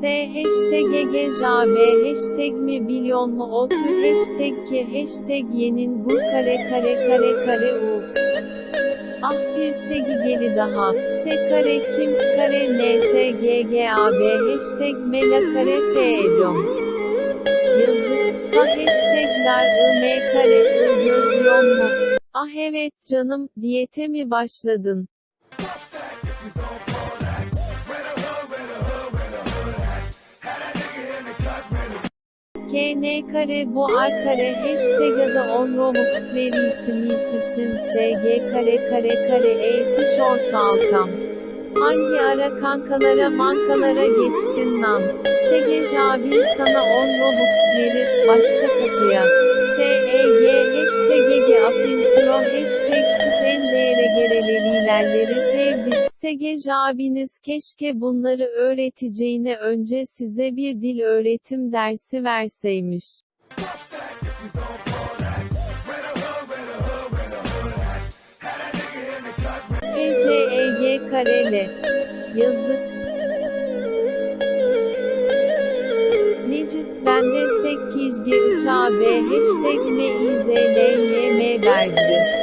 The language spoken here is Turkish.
S hashtag GJB hashtag mi bilyon mu o tü hashtag ki hashtag yenin gur kare kare kare kare u. Ah bir segi geri daha. S kare kims kare n s g g a b hashtag mela kare f edom. Yazık. Ha hashtagler i m kare i görüyor mu? Ah evet canım, diyete mi başladın? KN kare bu ar kare hashtag adı on robux verisi misisin SG kare kare kare e tişört alkam. Hangi ara kankalara mankalara geçtin lan? SG abin sana 10 robux verir, başka kapıya. SEG hashtag Ege Afin Pro hashtag Stendere gereleri ilerleri SG abiniz keşke bunları öğreteceğine önce size bir dil öğretim dersi verseymiş. HCEG kareli. Yazık. Necis bende 8G 3 AB hashtag MIZLYM verdi.